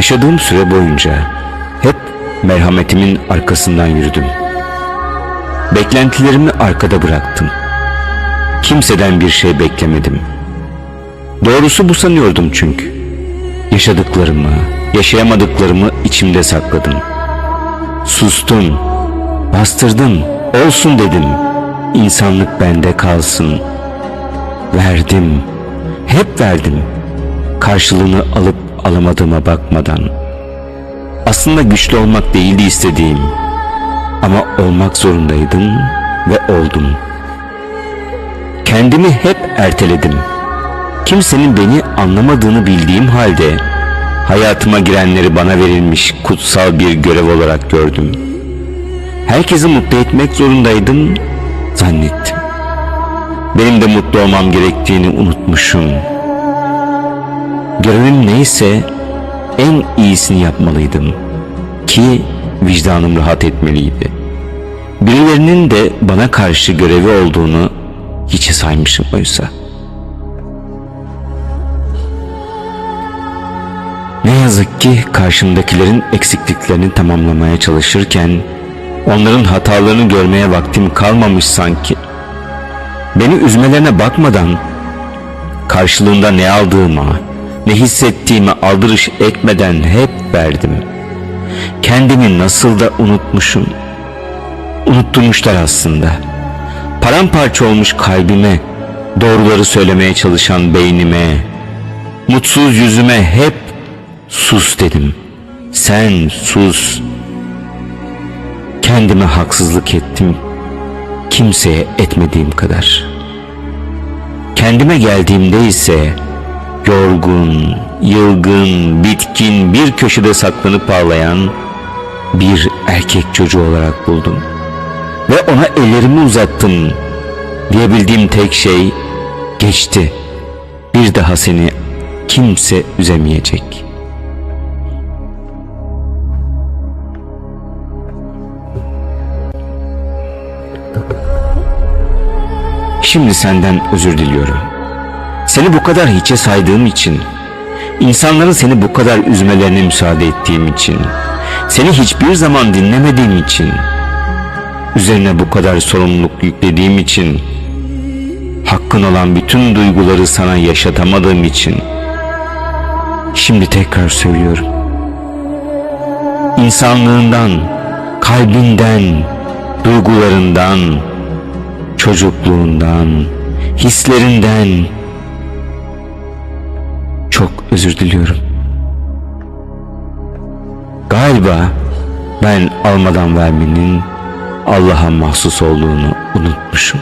Yaşadığım süre boyunca hep merhametimin arkasından yürüdüm. Beklentilerimi arkada bıraktım. Kimseden bir şey beklemedim. Doğrusu bu sanıyordum çünkü. Yaşadıklarımı, yaşayamadıklarımı içimde sakladım. Sustum, bastırdım, olsun dedim. İnsanlık bende kalsın. Verdim, hep verdim. Karşılığını alıp alamadığıma bakmadan. Aslında güçlü olmak değildi istediğim. Ama olmak zorundaydım ve oldum. Kendimi hep erteledim. Kimsenin beni anlamadığını bildiğim halde hayatıma girenleri bana verilmiş kutsal bir görev olarak gördüm. Herkesi mutlu etmek zorundaydım zannettim. Benim de mutlu olmam gerektiğini unutmuşum. Görevim neyse en iyisini yapmalıydım ki vicdanım rahat etmeliydi. Birilerinin de bana karşı görevi olduğunu hiçe saymışım oysa. Ne yazık ki karşımdakilerin eksikliklerini tamamlamaya çalışırken onların hatalarını görmeye vaktim kalmamış sanki. Beni üzmelerine bakmadan karşılığında ne aldığıma, ne hissettiğime aldırış etmeden hep verdim. Kendimi nasıl da unutmuşum. Unutturmuşlar aslında. Paramparça olmuş kalbime, doğruları söylemeye çalışan beynime, mutsuz yüzüme hep sus dedim. Sen sus. Kendime haksızlık ettim. Kimseye etmediğim kadar. Kendime geldiğimde ise yorgun, yılgın, bitkin bir köşede saklanıp ağlayan bir erkek çocuğu olarak buldum. Ve ona ellerimi uzattım. Diyebildiğim tek şey geçti. Bir daha seni kimse üzemeyecek. Şimdi senden özür diliyorum. Seni bu kadar hiçe saydığım için, insanların seni bu kadar üzmelerine müsaade ettiğim için, seni hiçbir zaman dinlemediğim için, üzerine bu kadar sorumluluk yüklediğim için, hakkın olan bütün duyguları sana yaşatamadığım için, şimdi tekrar söylüyorum. İnsanlığından, kalbinden, duygularından, çocukluğundan, hislerinden çok özür diliyorum. Galiba ben almadan vermenin Allah'a mahsus olduğunu unutmuşum.